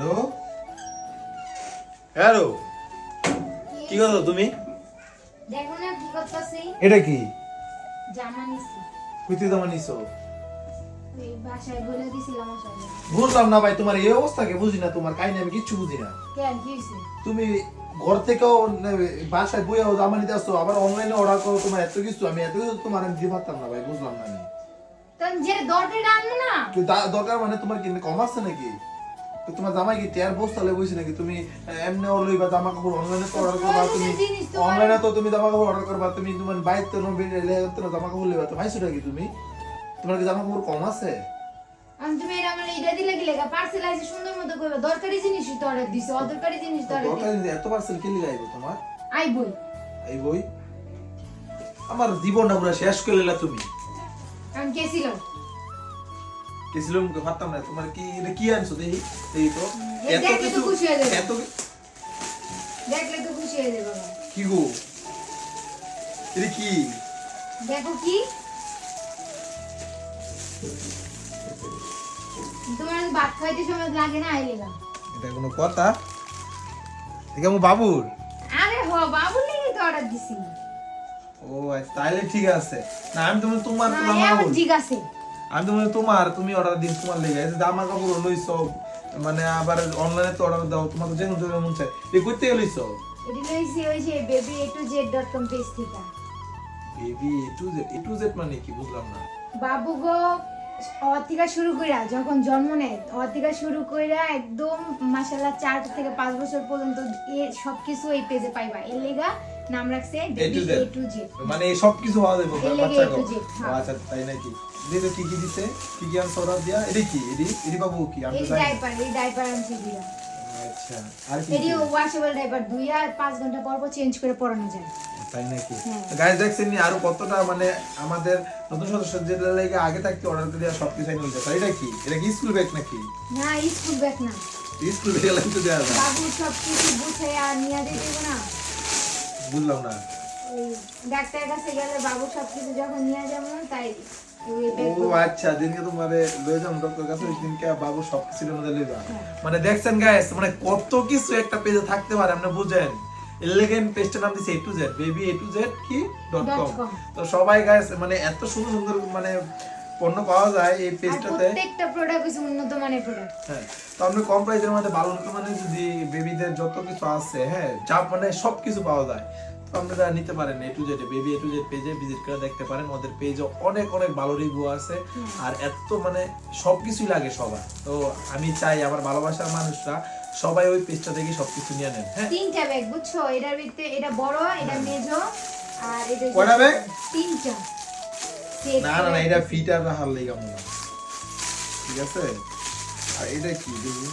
Hello? Hello? কি করো তুমি? দেখো না কি করতেছি। এটা কি? জামা নিছি। কুইতে দামা নিছো? বুঝলাম না ভাই তোমার এই অবস্থাকে বুঝি না তোমার কাহিনী আমি কিচ্ছু বুঝি না তুমি ঘর থেকেও বাসায় বইয়াও জামা নিতে আসছো আবার অনলাইনে অর্ডার করো তোমার এত কিছু আমি এত কিছু তোমার আমি দিতে পারতাম না ভাই বুঝলাম না আমি। দরকার মানে তোমার কি কম আছে নাকি? তোমার জামাই কি টিয়ার বস্তালে বইছে নাকি? তুমি এমনি ওলই বা জামা কাপড় অনলাইনে অর্ডার করবা তুমি জিনিস অনলাইনে তো তুমি জামা কাপড় অর্ডার করবা তুমি তোমার বাইক তো নবে তো জামা কাপড় লেবা তো ভাইছো নাকি তুমি? তোমার কি জামা কাপড় কম আছে? আমি তুমি এটা আমার এইটা দিলে কি লেখা পার্সেল আছে সুন্দর মতো করবে দরকারি জিনিসই তো অর্ডার দিছো অদরকারি জিনিস তো অর্ডার দরকার নেই, এত পার্সেল কে লিগাইবো তোমার? আই বই। আমার জীবনটা পুরো শেষ করে তুমি। আমি কেছিল গেছিলাম মুখে ভাবতাম না তোমার কি এটা কি আনছো দেখি দেখি তো। এই এত কিছু। এত দেখলে তো খুশি হয়ে যাবে। বাবা। কি গো? এটা কি? দেখো কি? তোমার ভাত খাইতে সময় লাগে না আই লেগা এটা কোনো কথা? এটা আমার বাবুর। আরে হ বাবু লেগে তো অর্ডার দিছি। ও আচ্ছা তাহলে ঠিক আছে। না আমি তোমার তোমার না, বাবুর। ঠিক আছে। আমি তোমার তোমার তুমি অর্ডার দিন তোমার লেগে। আছে আমার কাপড় লইছ মানে আবার অনলাইনে তো অর্ডার দাও তোমার যেন যেমন মন চাই এ করতে লইছ এটি লইছি ওই যে baby A to Z dot com page থেকে। Baby A to Z A to Z মানে কি? বুঝলাম না। বাবু গো থেকে শুরু কইরা যখন জন্ম নেয় থেকে শুরু কইরা একদম মাসাল্লাহ চার থেকে পাঁচ বছর পর্যন্ত সবকিছু এই পেজে পাইবা। এর লেগা নাম রাখছে। এ টু মানে এই সব কিছু পাওয়া যাবে বাচ্চা হ্যাঁ। আচ্ছা তাই নাকি? দিলে কি কি দিছে? কি কি আনছো অর্ডার দিয়া এডি কি? এডি এডি বাবু কি? আমি জানি ডাইপার এই ডাইপার আনছি দিয়া। আচ্ছা আর কি ওয়াশেবল ডাইপার দুই আর পাঁচ ঘণ্টা পর পর চেঞ্জ করে পরানো যায়। তাই নাকি। গাইস দেখছেন নি আরও কতটা মানে আমাদের নতুন সদস্য যেটা লাগে আগে থাকতে অর্ডার করে সব কিছু এনে দিতে এটা কি এটা কি স্কুল ব্যাগ নাকি? না স্কুল ব্যাগ না। স্কুল ব্যাগ লাগতে দেওয়া যায় বাবু সব কিছু গুছিয়ে আর নিয়ে না। বুঝলাম না। ডাক্তারের কাছে গেলে বাবু সব কিছু যখন নিয়ে যাব তাই ও আচ্ছা দিনকে তোমারে লয়ে যাম ডক্টর কাছে দিনকে বাবু সব কিছুর মধ্যে লয়ে যাম হ্যাঁ। মানে দেখছেন গাইস মানে কত কিছু একটা পেজে থাকতে পারে আপনি বুঝেন। এলিগেন্ট পেজটার নাম দিছে A to Z baby A to Z কি? ডট কম তো সবাই গাইস মানে এত সুন্দর সুন্দর মানে পণ্য পাওয়া যায় এই পেজটাতে প্রত্যেকটা প্রোডাক্ট হচ্ছে উন্নত মানের প্রোডাক্ট হ্যাঁ তো আপনি কম প্রাইসের মধ্যে ভালো উন্নত মানের যদি বেবিদের যত কিছু আছে হ্যাঁ যা মানে সব কিছু পাওয়া যায় তো আপনারা নিতে পারেন A to Z baby A to Z পেজে ভিজিট করে দেখতে পারেন। ওদের পেজে অনেক অনেক ভালো রিভিউ আছে। আর এত মানে সবকিছুই লাগে সবার। তো আমি চাই আমার ভালোবাসার মানুষরা সবাই ওই পেজটা থেকে সবকিছু নিয়ে নেন হ্যাঁ? তিনটা ব্যাগ বুঝছ? এটার ভিতরে এটা বড় এটা মেজো আর এটা কয়টা ব্যাগ? তিনটা। না না না এটা ফিটার হার লেগে মনে হয়। ঠিক আছে? আর এটা কি দেখি।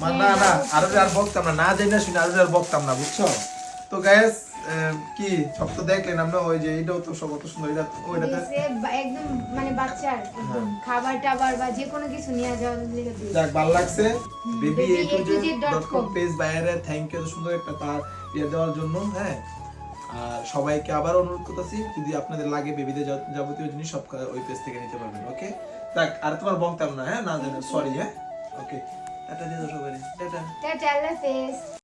না না আরও আর বকতাম না না জানি না শুনে আরও আর বকতাম না বুঝছ? তো গ্যাস কি? সব তো দেখলেন আমরা ওই যে এটাও তো সব কত সুন্দর এটা ওইটাতে একদম মানে বাচ্চার খাবার টাবার বা যে কোনো কিছু নিয়ে যাওয়ার লেগে যাক ভালো লাগছে। Baby A to Z dot com page বাইরে থ্যাংক ইউ সুন্দর একটা তার ইয়ে দেওয়ার জন্য হ্যাঁ। আর সবাইকে আবার অনুরোধ করতেছি যদি আপনাদের লাগে বেবিদের যাবতীয় জিনিস সব ওই পেজ থেকে নিতে পারবেন ওকে যাক আর তোমার বকতাম না হ্যাঁ? না জানেন সরি হ্যাঁ? ওকে টাটা দিয়ে সবাই। টাটা। টাটা আল্লাহ হাফেজ।